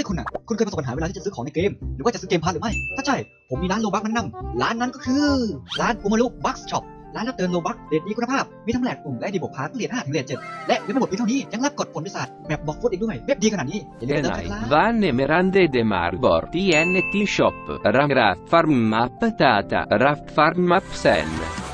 อ้ยคุณอะ คุณเคยประสบปัญหาเวลาที่จะซื้อของในเกม หรือว่าจะซื้อเกมพาร์ทหรือไม่ ถ้าใช่ ผมมีร้านโลบักแนะนำร้านนั้นก็คือ ร้านอุมารุบัคช็อปร้านรับเติมโลบักเรทดีคุณภาพ มีทั้งแหลกกลุ่มและดีบวกพาร์ทเรียน5ถึงเรียน7และยังไม่หมดเพียงเท่านี้ ยังรับกดผลพิศาจแบบบอกฟุตอีกด้วยเว็บดีขนาดนี้อย่าลืมไปเติมกันครับ Van Emerande de Marbor TNT Shop Ragra Farm Map Tata Raft Farm Map Sen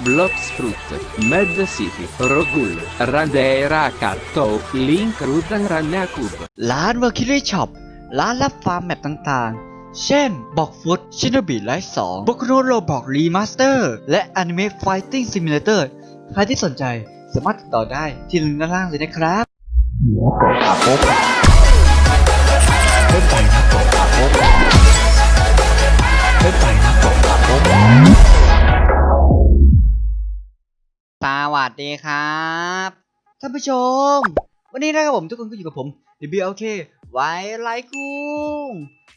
Blocks Fruit Med City Rogul Randera Carto Link Rudan Ranakub ร้าน Mercury Shop ร้านรับฟาร์มแมปต่างๆ เช่นบอกฟุตชินบีไลท์2บกโนโรบอกรีมาสเตอร์และ Anime Fighting Simulator ใครที่สนใจสามารถติดต่อได้ที่ลิงก์ด้านล่างเลยนะครับสวัสดีครับ ท่านผู้ชม วันนี้นะครับผมทุกคนก็อยู่กับผม WLK ไว้ไลกุ้ง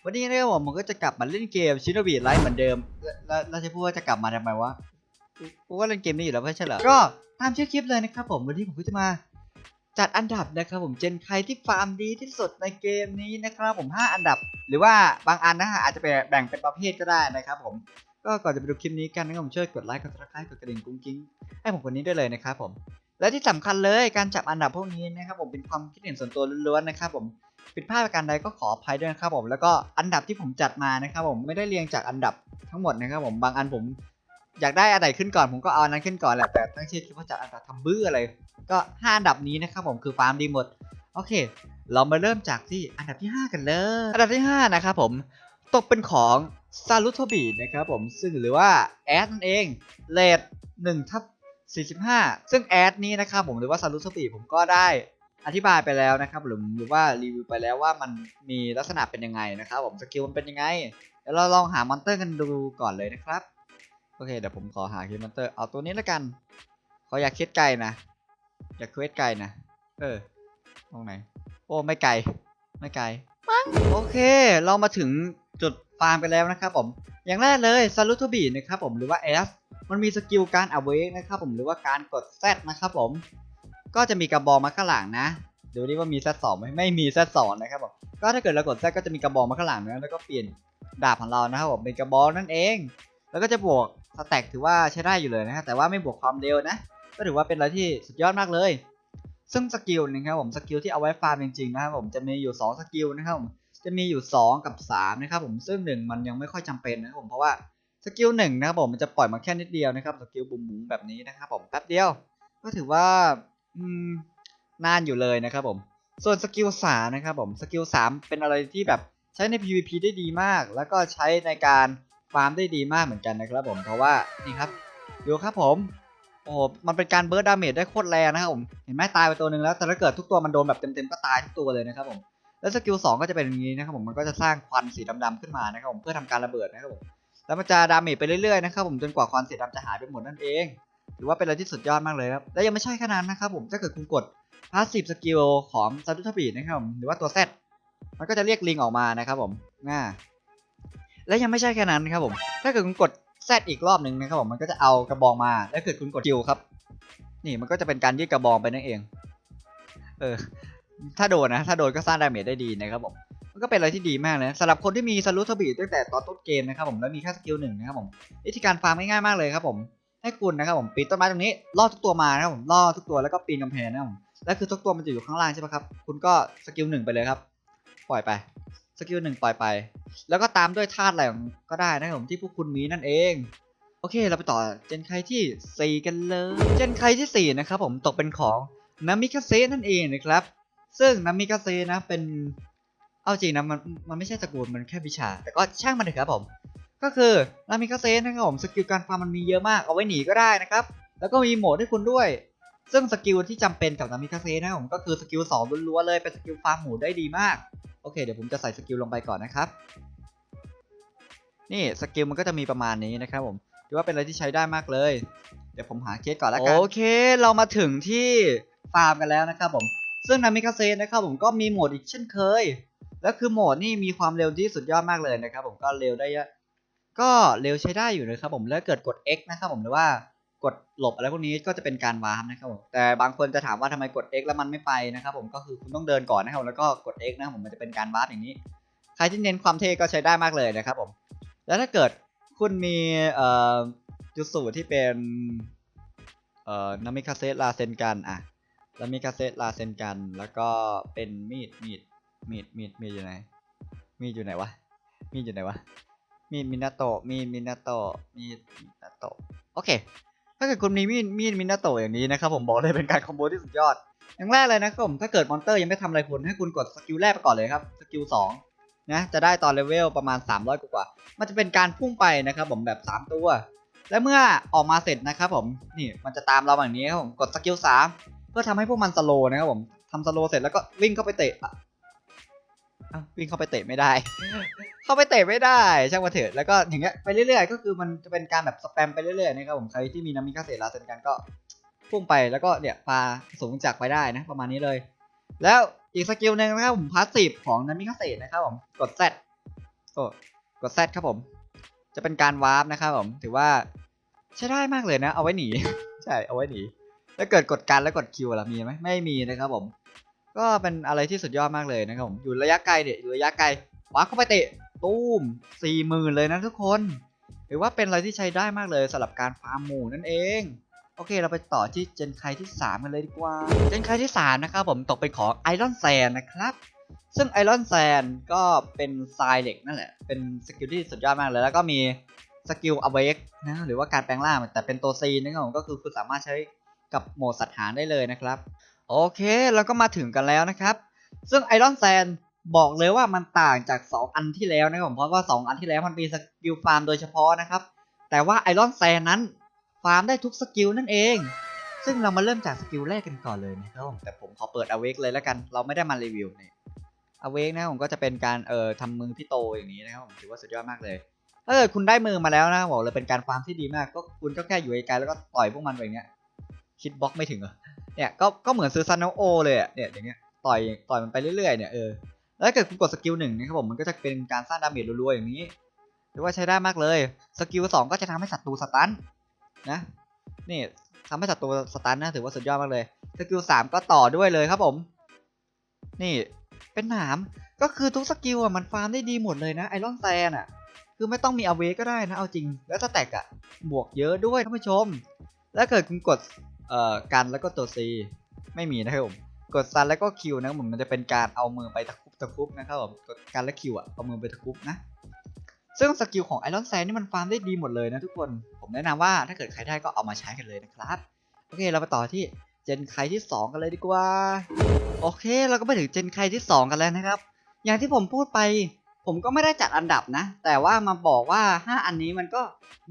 วันนี้นะครับผมผมก็จะกลับมาเล่นเกมชินบีไลท์เหมือนเดิม แล้วแล้วแล้วจะพูดว่าจะกลับมาทำไมวะกูว่าเล่นเกมนี้อยู่แล้วไม่ใช่เหรอ ก็ตามชื่อคลิปเลยนะครับผม วันนี้ผมก็จะมา จัดอันดับนะครับผมเจนใครที่ฟาร์มดีที่สุดในเกมนี้นะครับผม 5 อันดับ หรือว่าบางอันนะฮะอาจจะแบ่งเป็นประเภทก็ได้นะครับผม ก็ก่อนจะไปดูคลิปนี้กันนะครับผมช่วยกดไลค์ กดซับสไครต์กดกระดิ่งกุ้งกิ้งให้ผมคนนี้ได้เลยนะครับผม และที่สำคัญเลยการจับอันดับพวกนี้นะครับผมเป็นความคิดเห็นส่วนตัวล้วนๆนะครับผมผิดพลาดประการใดก็ขออภัยด้วยนะครับผมแล้วก็อันดับที่ผมจัดมานะครับผมไม่ได้เรียงจากอันดับทั้งหมดนะครับผมบางอันผมอยากได้อันไหนขึ้นก่อนผมก็เอาอันนั้นขึ้นก่อนแหละแต่ตั้งชื่อคลิปว่าจัดอันดับทำบื้ออะไรก็ห้าอันดับนี้นะครับผมคือฟาร์มดีหมดโอเค เรามาเริ่มจากที่อันดับที่ 5 กันเลยอันดับที่ 5 นะครับผมตกเป็นของซารุโทบีนะครับผมซึ่งหรือว่าแอดนั่นเองเลด1ทับ 45 ซึ่งแอดนี้นะครับผมหรือว่าซารุสปีผมก็ได้อธิบายไปแล้วนะครับหรือหรือว่ารีวิวไปแล้วว่ามันมีลักษณะเป็นยังไงนะครับผมสกิลมันเป็นยังไงเดี๋ยวเราลองหามอนเตอร์กันดูก่อนเลยนะครับโอเคเดี๋ยวผมขอหาคิดมอนเตอร์เอาตัวนี้แล้วกันขออยากคิดไกลนะอยากเคสไกลนะเออตรงไหนโอ้ไม่ไกลไม่ไกลมั้งโอเค เรามาถึงจุดฟาร์มกันแล้วนะครับผมอย่างแรกเลยซารุโทบีนะครับผมหรือว่าแอส มันมีสกิลการเอาเวกนะครับผมหรือว่าการกด Z นะครับผม ก็จะมีกระบอกมาข้างหลังนะดูดิว่ามี Z2 ไหมไม่มี Z2 นะครับผมก็ถ้าเกิดเรากด Z ก็จะมีกระบอกมาข้างหลังนะแล้วก็เปลี่ยนดาบของเรานะครับผมเป็นกระบอกนั่นเอง แล้วก็จะบวกสแต็กถือว่าใช้ได้อยู่เลยนะครับแต่ว่าไม่บวกความเร็วนะ ก็ถือว่าเป็นอะไรที่สุดยอดมากเลย ซึ่งสกิลนะครับผมสกิลที่เอาไว้ฟาร์มจริงๆนะครับผมจะมีอยู่ 2 สกิลนะครับผมจะมีอยู่ 2 กับ 3 นะครับผมซึ่ง 1 มันยังไม่ค่อยจำเป็นนะครับผมเพราะว่า สกิลหนึ่งนะครับผมมันจะปล่อยมาแค่นิดเดียวนะครับสกิลบุ๋มบุ๋มแบบนี้นะครับผมแป๊บเดียว ก็ถือว่าอืมนานอยู่เลยนะครับผม ส่วนสกิลสามนะครับผมสกิลสามเป็นอะไรที่แบบใช้ใน PVP ได้ดีมาก แล้วก็ใช้ในการฟาร์มได้ดีมากเหมือนกันนะครับผมเพราะว่านี่ครับดูครับผมโอ้โหมันเป็นการเบิร์ดดาเมจได้โคตรแรงนะครับผมเห็นไหมตายไปตัวหนึ่งแล้วแต่ถ้าเกิดทุกตัวมันโดนแบบเต็มๆก็ตายทุกตัวเลยนะครับผมแล้วสกิลสองก็จะเป็นอย่างนี้นะครับผมมันก็จะสร้างควันสีดำๆขึ้นมานะครับผมเพื่อทำการระเบิดนะครับผม แล้วมันจะดาเมจไปเรื่อยๆนะครับผมจนกว่าความเสียดำจะหายไปหมดนั่นเองถือว่าเป็นอะไรที่สุดยอดมากเลยครับและยังไม่ใช่แค่นั้นนะครับผมถ้าเกิดคุณกดพาสซีฟสกิลของซารุทบีนะครับผมหรือว่าตัว Z มันก็จะเรียกลิงออกมานะครับผมง่าและยังไม่ใช่แค่นั้นครับผม ถ้าเกิดคุณกด Z อีกรอบหนึ่งนะครับผมมันก็จะเอากระบองมาแล้วเกิดคุณกดคิวครับ นี่มันก็จะเป็นการยืดกระบองไปนั่นเอง เออ ถ้าโดนนะ ถ้าโดนก็สร้างดาเมจได้ดีนะครับผม มันก็เป็นอะไรที่ดีมากเลยนะสำหรับคนที่มีซารุทบีตั้งแต่ตอนต้นเกมนะครับผมแล้วมีแค่สกิลหนึ่งนะครับผมวิธีการฟาร์มง่ายๆมากเลยครับผมให้คุณนะครับผมปีนต้นไม้ตรงนี้ล่อทุกตัวมานะครับผมล่อทุกตัวแล้วก็ปีนกำแพงนะครับผมแล้วคือทุกตัวมันจะอยู่ข้างล่างใช่ไหมครับคุณก็สกิลหนึ่งไปเลยครับ ปล่อยไปสกิลหนึ่งปล่อยไป แล้วก็ตามด้วยธาตุอะไรก็ได้นะครับผมที่พวกคุณมีนั่นเองโอเค เราไปต่อเจนไคที่ 4 กันเลย เจนไคที่ 4 นะครับผมตกเป็นของนามิคาเซนั่นเองนะครับ ซึ่งนามิคาเซนะเป็น เอาจริงนะมันมันไม่ใช่ตระกูลมันแค่วิชา แต่ก็ช่างมันเถอะครับผม ก็คือนามิคาเซนะครับผมสกิลการฟาร์มมันมีเยอะมากเอาไว้หนีก็ได้นะครับ แล้วก็มีโหมดให้คุณด้วย ซึ่งสกิลที่จำเป็นกับนามิคาเซนะครับผมก็คือสกิล2ล้วนๆเลยเป็นสกิลฟาร์มหมูได้ดีมากโอเคเดี๋ยวผมจะใส่สกิลลงไปก่อนนะครับนี่สกิลมันก็จะมีประมาณนี้นะครับผมถือว่าเป็นอะไรที่ใช้ได้มากเลย เดี๋ยวผมหาเคสก่อนแล้วกันโอเคเรามาถึงที่ฟาร์มกันแล้วนะครับผมซึ่งนามิคาเซนะครับผมก็มีโหมดอีกเช่นเคย แล้วคือโหมดนี่มีความเร็วที่สุดยอดมากเลยนะครับ ผมก็เร็วได้เยอะก็เร็วใช้ได้อยู่นะครับผมแล้วเกิดกด X นะครับผมหรือว่ากดหลบอะไรพวกนี้ก็จะเป็นการวาร์ปนะครับผมแต่บางคนจะถามว่าทำไมกด X แล้วมันไม่ไปนะครับผมก็คือคุณต้องเดินก่อนนะครับแล้วก็กด X นะครับผมมันจะเป็นการวาร์ปอย่างนี้ ใครที่เน้นความเท่ก็ใช้ได้มากเลยนะครับผมแล้วถ้าเกิดคุณมีจุดสูตรที่เป็นนามิคาเซตลาเซนกันอะนามิคาเซตลาเซนกัน แล้วก็เป็นมีดมีด มีดมีดมีดอยู่ไหน มีดอยู่ไหนวะ มีดอยู่ไหนวะ มีดมินาโตะมีดมินาโตะมีดมินาโตะโอเค ถ้าเกิดคุณมีมีดมีดมินาโตะอย่างนี้นะครับผมบอกเลยเป็นการคอมโบที่สุดยอด อย่างแรกเลยนะครับผมถ้าเกิดมอนเตอร์ยังไม่ทำอะไรคุณให้คุณกดสกิลแรกไปก่อนเลยครับ สกิลสองนะจะได้ตอนเลเวลประมาณ 300 กว่า มันจะเป็นการพุ่งไปนะครับผมแบบ 3 ตัว และเมื่อออกมาเสร็จนะครับผมนี่มันจะตามเราแบบนี้ครับผมกดสกิลสามเพื่อทำให้พวกมันสโลนะครับผมทำสโลเสร็จแล้วก็วิ่งเข้าไปเตะ อ้าววิ่งเข้าไปเตะไม่ได้ เข้าไปเตะไม่ได้ช่างมาเถอะแล้วก็อย่างเงี้ยไปเรื่อยๆก็คือมันจะเป็นการแบบสแปมไปเรื่อยๆนะครับผมใครที่มีนามิคาเซลาเซนกันก็พุ่งไปแล้วก็เนี่ยปาสูงจากไปได้นะประมาณนี้เลย แล้วอีกสกิลหนึ่งนะครับผมพาสซีฟของนามิคาเซนะครับผมกด Z โอ้กด Z ครับผม จะเป็นการวาร์ปนะครับผมถือว่าใช้ได้มากเลยนะ เอาไว้หนี ใช่เอาไว้หนีแล้วเกิดกดการแล้วกดคิวล่ะมีไหมไม่มีนะครับผม ก็เป็นอะไรที่สุดยอดมากเลยนะครับผมอยู่ระยะไกลเนี่ยอยู่ระยะไกลวาร์ปเข้าไปเตะตูมสี่หมื่นเลยนะทุกคนถือว่าเป็นอะไรที่ใช้ได้มากเลยสำหรับการฟาร์มหมูนั่นเองโอเค เราไปต่อที่เจนไคที่3กันเลยดีกว่า เจนไคที่3นะครับผมตกเป็นของไอรอนแซนนะครับ ซึ่งไอรอนแซนก็เป็นทรายเหล็กนั่นแหละ เป็นสกิลที่สุดยอดมากเลย แล้วก็มีสกิลอเวกนะหรือว่าการแปลงร่างแต่เป็นตัวซีนะครับผมก็คือคุณสามารถใช้กับโหมดสัตว์หางได้เลยนะครับ โอเคเราก็มาถึงกันแล้วนะครับ ซึ่งไอรอนแซนบอกเลยว่ามันต่างจาก 2 อันที่แล้วนะครับผมเพราะว่า 2 อันที่แล้วมันมีสกิลฟาร์มโดยเฉพาะนะครับ แต่ว่าไอรอนแซนนั้นฟาร์มได้ทุกสกิลนั่นเอง ซึ่งเรามาเริ่มจากสกิลแรกกันก่อนเลยนะครับผมแต่ผมขอเปิดอเวกเลยแล้วกัน เราไม่ได้มารีวิวเนี่ยอเวกนะผมก็จะเป็นการเอ่อทำมือพี่โตอย่างนี้นะครับผมถือว่าสุดยอดมากเลยถ้าเกิดคุณได้มือมาแล้วนะบอกเลยเป็นการฟาร์มที่ดีมาก ก็คุณก็แค่อยู่ไกลๆแล้วก็ต่อยพวกมันไปอย่างเงี้ยคิดบล็อกไม่ถึงเหรอ เนี่ยก็ก็เหมือนซื้อซันโอเลยอะเนี่ยอย่างเงี้ยต่อยต่อยมันไปเรื่อยๆเนี่ยเออแล้วถ้าเกิดคุณกดสกิลหนึ่งนะครับผมมันก็จะเป็นการสร้างดาเมจรัวๆอย่างนี้ถือว่าใช้ได้มากเลย สกิลสองก็จะทำให้ศัตรูสตันนะนี่ทำให้ศัตรูสตันนะถือว่าสุดยอดมากเลยสกิลสามก็ต่อด้วยเลยครับผม นี่เป็นหนามก็คือทุกสกิลอะมันฟาร์มได้ดีหมดเลยนะไอรอนแซนอะคือไม่ต้องมีอเวก็ได้นะเอาจริง แล้วสแต็กอะบวกเยอะด้วยท่านผู้ชม แล้วเกิดคุณกด เอ่อกันแล้วก็ตัว C ไม่มีนะครับผมกดซันแล้วก็คิวนะครับผมมันจะเป็นการเอามือไปตะคุบตะคุบนะครับผมกดกันและคิวอะเอามือไปตะคุบนะ ซึ่งสกิลของไอรอนแซนนี่มันฟาร์มได้ดีหมดเลยนะทุกคนผมแนะนำว่าถ้าเกิดใครได้ก็เอามาใช้กันเลยนะครับ โอเคเราไปต่อที่เจนไครที่ 2 กันเลยดีกว่า โอเค เราก็ไปถึงเจนไครที่ 2 กันแล้วนะครับ อย่างที่ผมพูดไปผมก็ไม่ได้จัดอันดับนะ แต่ว่ามาบอกว่า 5 อันนี้มันก็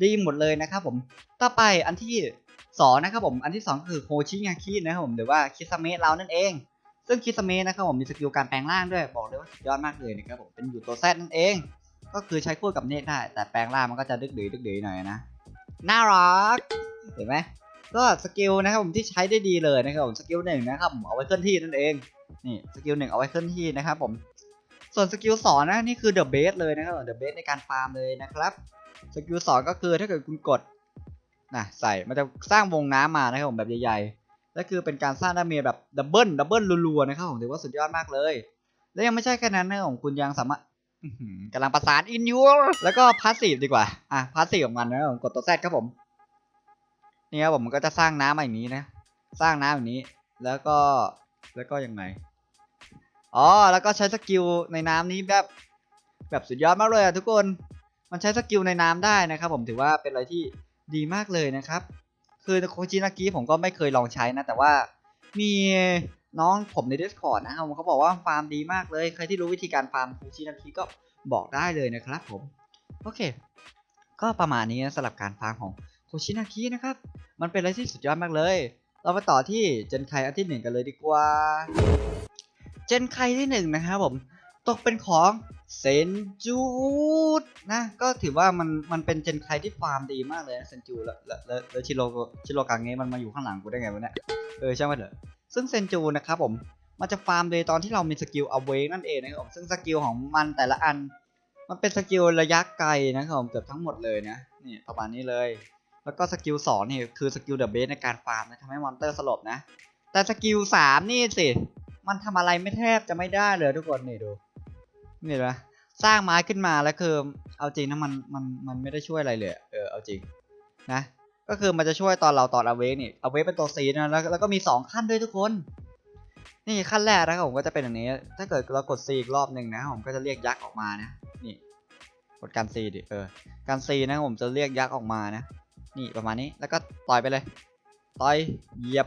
ดีหมดเลยนะครับผม ต่อไปอันที่ 2นะครับผม อันที่2คือโฮชิงาคินะครับผมหรือว่าคิสเมะเรานั่นเอง ซึ่งคิสเมะนะครับผมมีสกิลการแปลงร่างด้วย บอกเลยว่าสุดยอดมากเลยนะครับผมเป็นอยู่ตัวแซดนั่นเอง ก็คือใช้คู่กับเนตได้ แต่แปลงร่างมันก็จะดึกดือดึกดือหน่อยนะ น่ารัก เห็นไหมก็สกิลนะครับผมที่ใช้ได้ดีเลยนะครับผมสกิลหนึ่งนะครับผมเอาไว้เคลื่อนที่นั่นเอง นี่สกิลหนึ่งเอาไว้เคลื่อนที่นะครับผม ส่วนสกิลสองนะนี่คือเดอะเบสเลยนะครับเดอะเบสในการฟาร์มเลยนะครับ สกิลสองก็คือถ้าเกิดคุณกด นะใส่มันจะสร้างวงน้ำมานะครับผมแบบใหญ่ๆและคือเป็นการสร้างดาเมจแบบดับเบิลดับเบิลรัวๆนะครับผมถือว่าสุดยอดมากเลย และยังไม่ใช่แค่นั้นนะครับผมคุณยังสามารถกำลังประสานอินยูแล้วก็พาสซีฟดีกว่าอะพาสซีฟของมันนะครับผมกดตัวแซดครับผมนี่ครับผมมันก็จะสร้างน้ำมาอย่างนี้นะ สร้างน้ำอย่างนี้ แล้วก็แล้วก็ยังไงอ๋อแล้วก็ใช้สกิลในน้ำนี้แบบแบบสุดยอดมากเลยอะทุกคน มันใช้สกิลในน้ำได้นะครับผมถือว่าเป็นอะไรที่ ดีมากเลยนะครับ คือโคจินากิผมก็ไม่เคยลองใช้นะ แต่ว่ามีน้องผมใน Discord นะครับเขาบอกว่าฟาร์มดีมากเลย ใครที่รู้วิธีการฟาร์มโคจินากิก็บอกได้เลยนะครับผม โอเค ก็ประมาณนี้นะสำหรับการฟาร์มของโคชินากินะครับ มันเป็นอะไรที่สุดยอดมากเลย เราไปต่อที่เจนไคอันที่หนึ่งกันเลยดีกว่า เจนไคที่หนึ่งนะครับผม ตกเป็นของเซนจูดนะ ก็ถือว่ามันมันเป็นเจนไครที่ฟาร์มดีมากเลยนะเซนจูแล้วแล้วแล้วชิโรชิโรกังเงะมันมาอยู่ข้างหลังกูได้ไงวะเนี่ยเออใช่างมันเถอะซึ่งเซนจูนะครับผมมันจะฟาร์มโดยตอนที่เรามีสกิลอเวกนั่นเองนะครับผมซึ่งสกิลของมันแต่ละอัน มันเป็นสกิลระยะไกลนะครับผมเกือบทั้งหมดเลยนะนี่ประมาณนี้เลย แล้วก็สกิลสองนี่คือสกิลเดอะเบสในการฟาร์มนะทำให้มอนเตอร์สลบนะ แต่สกิลสามนี่สิมันทำอะไรไม่แทบจะไม่ได้เลยทุกคนนี่ดู นี่นะสร้างไม้ขึ้นมาแล้วคือเอาจริงนะมันมันมันไม่ได้ช่วยอะไรเลยเออเอาจริงนะก็คือมันจะช่วยตอนเราตอนอเวกนี่อเวกเป็นตัวซีนะแล้วแล้วก็มีสองขั้นด้วยทุกคน นี่ขั้นแรกนะครับผมก็จะเป็นอย่างนี้ ถ้าเกิดเรากด C อีกรอบหนึ่งนะผมก็จะเรียกยักษ์ออกมานะนี่กดการ C ดิเออการ C นะผมจะเรียกยักษ์ออกมานะ นี่ประมาณนี้แล้วก็ต่อยไปเลย ต่อยเหยียบ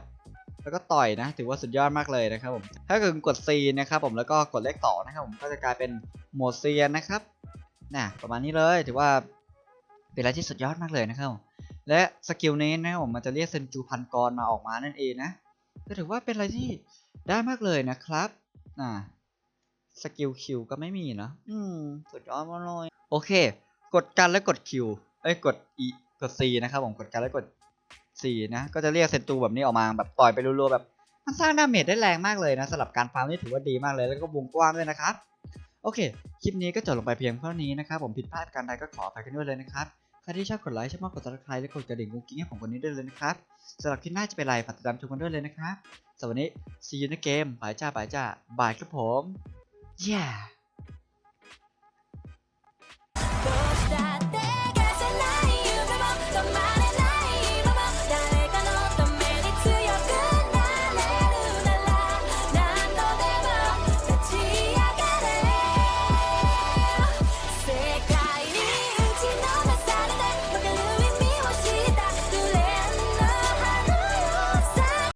แล้วก็ต่อยนะ ถือว่าสุดยอดมากเลยนะครับผมถ้าเกิดกด C นะครับผมแล้วก็กดเลขต่อนะครับผมก็จะกลายเป็นโหมดเซียนนะครับน่ะประมาณนี้เลยถือว่าเป็นอะไรที่สุดยอดมากเลยนะครับผมและสกิลนี้นะครับผมมันจะเรียกเซนจูพันกรมาออกมานั่นเองนะก็ถือว่าเป็นอะไรที่ได้มากเลยนะครับอ่าสกิลคิวก็ไม่มีเนอะอืมสุดยอดมากเลยโอเค กดกันแล้วกดคิวเอ้ยกด E กด C นะครับผมกดกันแล้วกด C นะ ก็จะเรียกเซนตูแบบนี้ออกมาแบบต่อยไปรัวๆแบบ มันสร้างดาเมจได้แรงมากเลยนะสำหรับการฟาร์มนี่ถือว่าดีมากเลยแล้วก็วงกว้างด้วยนะครับ โอเค คลิปนี้ก็จบลงไปเพียงเท่านี้นะครับ ผมผิดพลาดการใดก็ขออภัยกันด้วยเลยนะครับ ใครที่ชอบกดไลค์ชอบมากกด subscribe และกดกระดิ่งกุ้งกิ้งให้ผมคนนี้ด้วยเลยนะครับสำหรับคลิปหน้าจะเป็นไรฝากติดตามชมกันด้วยเลยนะครับสำหรับวันนี้ see you ในเกมบายจ้าบายจ้าบายครับผม yeah